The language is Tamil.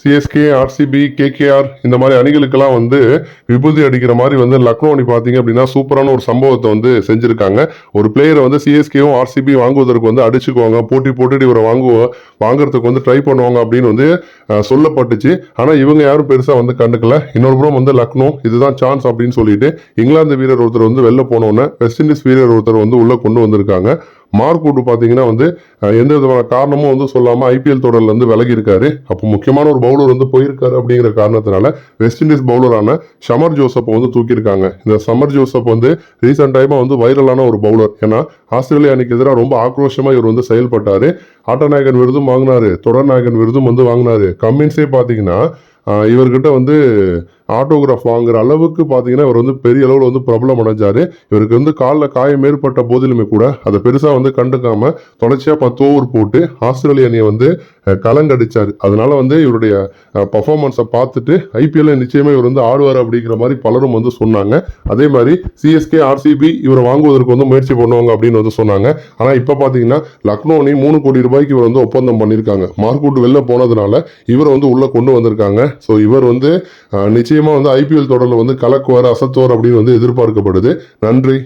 சிஎஸ்கே ஆர்சிபி கேகேஆர் இந்த மாதிரி அணிகளுக்கெல்லாம் வந்து விபூதி அடிக்கிற மாதிரி வந்து லக்னோ அணி பார்த்தீங்க அப்படின்னா சூப்பரான ஒரு சம்பவத்தை வந்து செஞ்சுருக்காங்க. ஒரு பிளேயரை வந்து சிஎஸ்கேவும் ஆர்சிபி வாங்குவதற்கு வந்து அடிச்சுக்குவாங்க. போட்டி போட்டுட்டு இவரை வாங்குவோம் வாங்குறதுக்கு வந்து ட்ரை பண்ணுவாங்க அப்படின்னு வந்து சொல்லப்பட்டுச்சு. ஆனால் இவங்க யாரும் பெருசாக வந்து கண்டுக்கல. இன்னொரு புறம் வந்து லக்னோ இதுதான் சான்ஸ் அப்படின்னு சொல்லிட்டு இங்கிலாந்து வீரர் ஒருத்தர் வந்து வெளில போனோன்னே வெஸ்ட் இண்டீஸ் வீரர் ஒருத்தர் வந்து உள்ளே கொண்டு வந்திருக்காங்க. மார்க் வுட் பார்த்தீங்கன்னா வந்து எந்த விதமான காரணமும் வந்து சொல்லாமல் ஐபிஎல் தொடர்லேருந்து விலகி இருக்காரு அப்போ முக்கியமான ஒரு பவுலர் வந்து போயிருக்காரு அப்படிங்கிற காரணத்தினால வெஸ்ட் இண்டீஸ் பவுலரான ஷமர் ஜோசப் வந்து தூக்கியிருக்காங்க. இந்த சமர் ஜோசப் வந்து ரீசெண்ட் டைமாக வந்து வைரலான ஒரு பவுலர் ஏன்னா ஆஸ்திரேலியா அணிக்கு எதிராக ரொம்ப ஆக்ரோஷமாக இவர் வந்து செயல்பட்டார். ஆட்டநாயகன் விருதும் வாங்கினாரு. தொடர் நாயகன் விருதும் வந்து வாங்கினாரு. கம்மின்ஸே பார்த்தீங்கன்னா இவர்கிட்ட வந்து ஆட்டோகிராஃப் வாங்குற அளவுக்கு பார்த்தீங்கன்னா இவர் வந்து பெரிய அளவில் வந்து பிரபலம் அடைஞ்சாரு. இவருக்கு வந்து காலில் காயம் ஏற்பட்ட போதிலுமே கூட அதை பெருசாக வந்து கண்டுக்காம தொடர்ச்சியாக பத்து ஓவர் போட்டு ஆஸ்திரேலிய அணியை வந்து கலங்கடிச்சார். அதனால வந்து இவருடைய பர்ஃபார்மன்ஸை பார்த்துட்டு ஐபிஎல்ல நிச்சயமா இவர் வந்து ஆடுவார் அப்படிங்கிற மாதிரி பலரும் வந்து சொன்னாங்க. அதே மாதிரி சிஎஸ்கே ஆர்சிபி இவரை வாங்குவதற்கு வந்து முயற்சி பண்ணுவாங்க அப்படின்னு வந்து சொன்னாங்க. ஆனால் இப்போ பார்த்தீங்கன்னா லக்னோ அணி மூணு கோடி ரூபாய்க்கு இவர் வந்து ஒப்பந்தம் பண்ணியிருக்காங்க. மார்க்கூட் வெளில போனதுனால இவரை வந்து உள்ளே கொண்டு வந்திருக்காங்க. ஸோ இவர் வந்து நிச்சயம் நிச்சயமாக வந்து ஐபிஎல் தொடரில் வந்து கலக்குவார் அசத்துவார் அப்படின்னு வந்து எதிர்பார்க்கப்படுது. நன்றி.